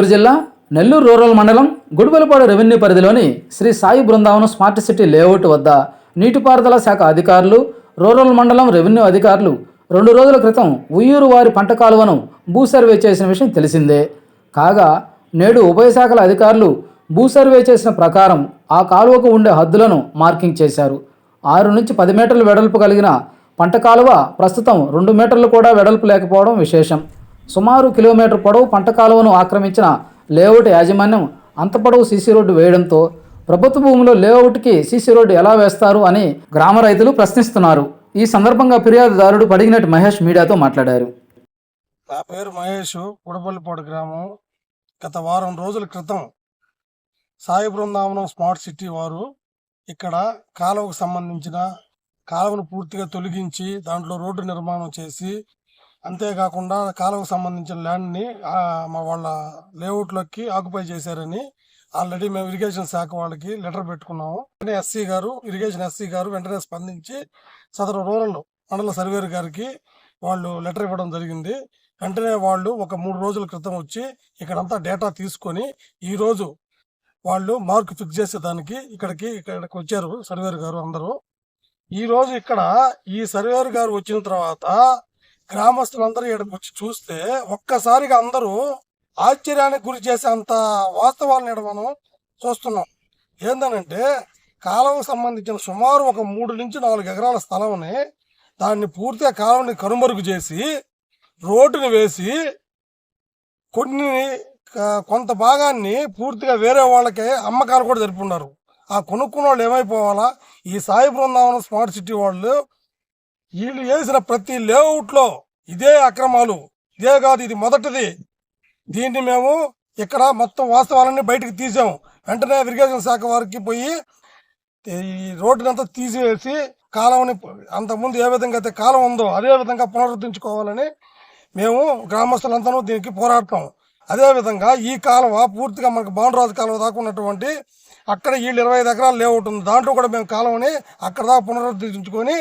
నెల్లూరు జిల్లా నెల్లూరు రూరల్ మండలం గుడిబెలపాడు రెవెన్యూ పరిధిలోని Sri Sai Brindavanam smart city layout వద్ద నీటిపారుదల శాఖ అధికారులు రూరల్ మండలం రెవెన్యూ అధికారులు రెండు రోజుల క్రితం ఉయ్యూరు వారి పంట కాలువను భూ సర్వే చేసిన విషయం తెలిసిందే. కాగా నేడు ఉభయ శాఖల అధికారులు భూ సర్వే చేసిన ప్రకారం ఆ కాలువకు ఉండే హద్దులను మార్కింగ్ చేశారు. ఆరు నుంచి పది మీటర్ల వెడల్పు కలిగిన పంట కాలువ ప్రస్తుతం రెండు మీటర్లు కూడా వెడల్పు లేకపోవడం విశేషం. సుమారు కిలోమీటర్ పొడవు పంట కాలువను ఆక్రమించిన లేఅవుట్ యాజమాన్యం అంత పొడవు సీసీ రోడ్డు వేయడంతో ప్రభుత్వ భూమిలో లేఅవుట్కి సీసీ రోడ్డు ఎలా వేస్తారు అని గ్రామ రైతులు ప్రశ్నిస్తున్నారు. ఈ సందర్భంగా ఫిర్యాదుదారుడు పడిగినట్టు మహేష్ మీడియాతో మాట్లాడారు. నా పేరు మహేష్ ఉడపల్లిపాడు గ్రామం. గత వారం రోజుల క్రితం సాయి బృందావనం స్మార్ట్ సిటీ వారు ఇక్కడ కాలువకు సంబంధించిన కాలువను పూర్తిగా తొలగించి దాంట్లో రోడ్డు నిర్మాణం చేసి అంతేకాకుండా కాలువకు సంబంధించిన ల్యాండ్ని మా వాళ్ళ లేఅవుట్లోకి ఆక్యుపై చేశారని ఆల్రెడీ మేము ఇరిగేషన్ శాఖ వాళ్ళకి లెటర్ పెట్టుకున్నాము. వెంటనే ఎస్సీ గారు ఇరిగేషన్ ఎస్సీ గారు వెంటనే స్పందించి సదరు రూరల్ మండల సర్వేర్ గారికి వాళ్ళు లెటర్ ఇవ్వడం జరిగింది. వెంటనే వాళ్ళు ఒక మూడు రోజుల క్రితం వచ్చి ఇక్కడంతా డేటా తీసుకొని ఈరోజు వాళ్ళు మార్క్ ఫిక్స్ చేసేదానికి ఇక్కడికి ఇక్కడికి వచ్చారు సర్వేర్ గారు అందరూ. ఈ రోజు ఇక్కడ ఈ సర్వేర్ గారు వచ్చిన తర్వాత గ్రామస్తులందరూ ఇక్కడికి వచ్చి చూస్తే ఒక్కసారిగా అందరూ ఆశ్చర్యానికి గురి చేసే అంత వాస్తవాలను ఇక్కడ మనం చూస్తున్నాం. ఏంటనంటే కాలువకు సంబంధించిన సుమారు ఒక మూడు నుంచి నాలుగు ఎకరాల స్థలంని దాన్ని పూర్తిగా కాలువని కనుమరుగు చేసి రోడ్డుని వేసి కొన్ని కొంత భాగాన్ని పూర్తిగా వేరే వాళ్ళకి అమ్మకాలు కూడా జరుపుకున్నారు. ఆ కొనుక్కున్న వాళ్ళు ఏమైపోవాలా? ఈ సాయి బృందావనం స్మార్ట్ సిటీ వాళ్ళు వీళ్ళు వేసిన ప్రతి లేఅవుట్లో ఇదే అక్రమాలు ఇదే కాదు ఇది మొదటిది. దీన్ని మేము ఇక్కడ మొత్తం వాస్తవాలన్నీ బయటకు తీసాము. వెంటనే ఇరిగేషన్ శాఖ వారికి పోయి ఈ రోడ్డునంతా తీసివేసి కాలంని అంతకుముందు ఏ విధంగా అయితే కాలం ఉందో అదే విధంగా పునరుద్ధరించుకోవాలని మేము గ్రామస్తులంతా దీనికి పోరాడతాం. అదేవిధంగా ఈ కాలువ పూర్తిగా మనకు బాండరాజు కాలువ దాకా ఉన్నటువంటి అక్కడ వీళ్ళు ఇరవై ఐదు ఎకరాలు లేవుంటుంది దాంట్లో కూడా మేము కాలువని అక్కడ దాకా పునరుద్ధరించుకొని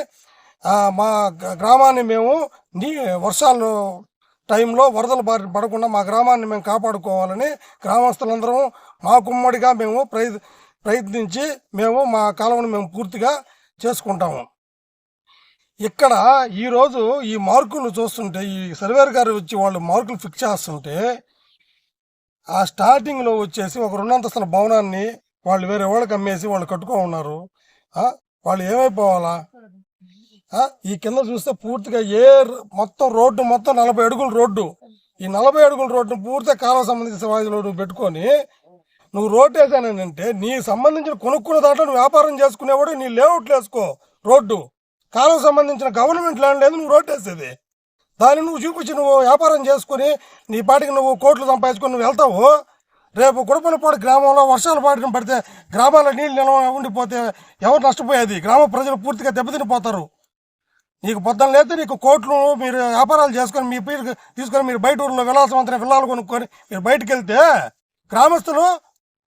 మా గ్రామాన్ని మేము నీ వర్షాలు టైంలో వరదలు బారి పడకుండా మా గ్రామాన్ని మేము కాపాడుకోవాలని గ్రామస్తులందరం మా కుమ్మడిగా మేము ప్రయత్ ప్రయత్నించి మేము మా కాలువను మేము పూర్తిగా చేసుకుంటాము. ఇక్కడ ఈరోజు ఈ మార్కులు చూస్తుంటే ఈ సర్వేర్ గారు వచ్చి వాళ్ళు మార్కులు ఫిక్స్ చేస్తుంటే ఆ స్టార్టింగ్లో వచ్చేసి ఒక రెండంతస్తుల భవనాన్ని వాళ్ళు వేరే వాళ్ళకి అమ్మేసి వాళ్ళు కట్టుకో ఉన్నారు. వాళ్ళు ఏమైపోవాలా? ఈ కింద చూస్తే పూర్తిగా ఏ మొత్తం రోడ్డు మొత్తం నలభై అడుగుల రోడ్డు. ఈ నలభై అడుగుల రోడ్డు పూర్తిగా కాలం సంబంధించిన వాయిదాలు నువ్వు పెట్టుకొని నువ్వు రోడ్డు వేసానంటే నీ సంబంధించిన కొనుక్కున్న దాంట్లో నువ్వు వ్యాపారం చేసుకునేవాడు నీ లేఅవుట్లు వేసుకో రోడ్డు. కాలం సంబంధించిన గవర్నమెంట్ ల్యాండ్ లేదు నువ్వు రోడ్డు వేసేది. దాన్ని నువ్వు చూపించి నువ్వు వ్యాపారం చేసుకుని నీ పాటికి నువ్వు కోట్లు సంపాదించుకొని నువ్వు వెళ్తావు. రేపు కుడపలపాడు గ్రామంలో వర్షాలు పాడిన పడితే గ్రామాల నీళ్ళు నిల్వ ఉండిపోతే ఎవరు నష్టపోయేది? గ్రామ ప్రజలు పూర్తిగా దెబ్బతినిపోతారు. నీకు పొద్దున లేతే నీకు కోట్లు మీరు వ్యాపారాలు చేసుకొని మీ పేరు తీసుకొని మీరు బయట ఊర్లో విలాసవంతమైన విల్లాలు కొనుక్కొని మీరు బయటకు వెళ్తే గ్రామస్తులు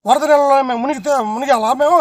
వరద నెలలో మేము మునిగితే మునిగాలా మేము?